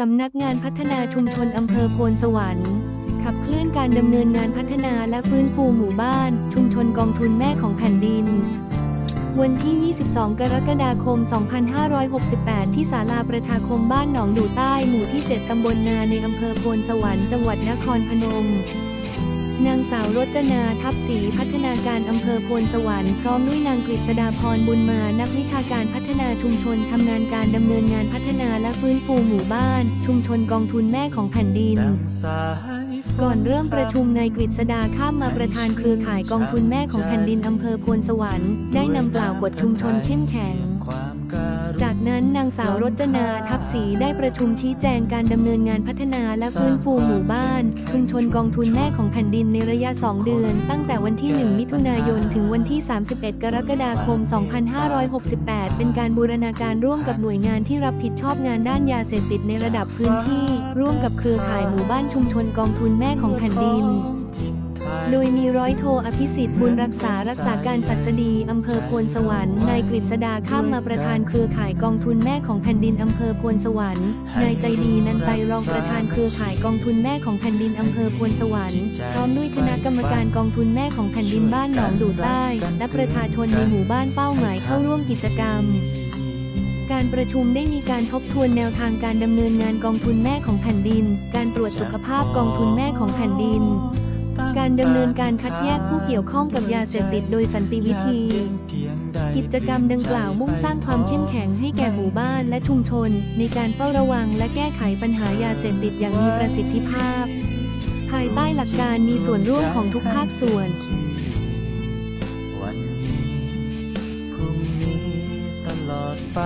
สำนักงานพัฒนาชุมชนอำเภอโพนสวรรค์ขับเคลื่อนการดำเนินงานพัฒนาและฟื้นฟูหมู่บ้าน ชุมชนกองทุนแม่ของแผ่นดิน วันที่ 22 กรกฎาคม 2568 ที่ศาลาประชาคมบ้านหนองดูใต้หมู่ที่ 7 ตำบลนาในอำเภอโพนสวรรค์จังหวัดนครพนม นางสาวรจนาทับศรีพัฒนาการอำเภอโพนสวรรค์พร้อมด้วยนางกฤษดาพรบุญมา นักวิชาการพัฒนาชุมชนชำนาญการดำเนินงานพัฒนาและฟื้นฟูหมู่บ้าน ชุมชนกองทุนแม่ของแผ่นดิน ก่อนเริ่มประชุมนายกฤษดาข้ามมาประธานเครือข่ายกองทุนแม่ของแผ่นดินอำเภอโพนสวรรค์ได้นำกล่าวกฎชุมชนเข้มแข็ง จากนั้นนางสาวรจนาทับศรีได้ประชุมชี้แจงการดำเนินงานพัฒนาและฟื้นฟูหมู่บ้าน ชุมชนกองทุนแม่ของแผ่นดินในระยะ 2 เดือน ตั้งแต่วันที่ 1 มิถุนายน ถึงวันที่ 31 กรกฎาคม 2568 เป็นการบูรณาการร่วมกับหน่วยงานที่รับผิดชอบงานด้านยาเสพติดในระดับพื้นที่ ร่วมกับเครือข่ายหมู่บ้านชุมชนกองทุนแม่ของแผ่นดิน โดยมีร้อยโทอภิสิทธิ์บุญรักษารักษาการศัสดีอำเภอโพนสวรรค์นายกฤษดาข้ามมาประธานเครือข่ายกองทุนแม่ของแผ่นดินอำเภอโพนสวรรค์นายใจดีนันไตรองประธานเครือข่ายกองทุนแม่ของแผ่นดินอำเภอโพนสวรรค์พร้อมด้วยคณะกรรมการกองทุนแม่ของแผ่นดินบ้านหนองดูใต้ และประชาชนในหมู่บ้านเป้าหมายเข้าร่วมกิจกรรมการประชุมได้มีการทบทวนแนวทางการดำเนินงานกองทุนแม่ของแผ่นดิน การตรวจสุขภาพกองทุนแม่ของแผ่นดิน การดำเนินการคัดแยกผู้เกี่ยวข้องกับยาเสพติดโดยสันติวิธี กิจกรรมดังกล่าวมุ่งสร้างความเข้มแข็งให้แก่หมู่บ้านและชุมชน ในการเฝ้าระวังและแก้ไขปัญหายาเสพติดอย่างมีประสิทธิภาพ ภายใต้หลักการมีส่วนร่วมของทุกภาคส่วนวันนี้พรุ่งนี้ตลอดไป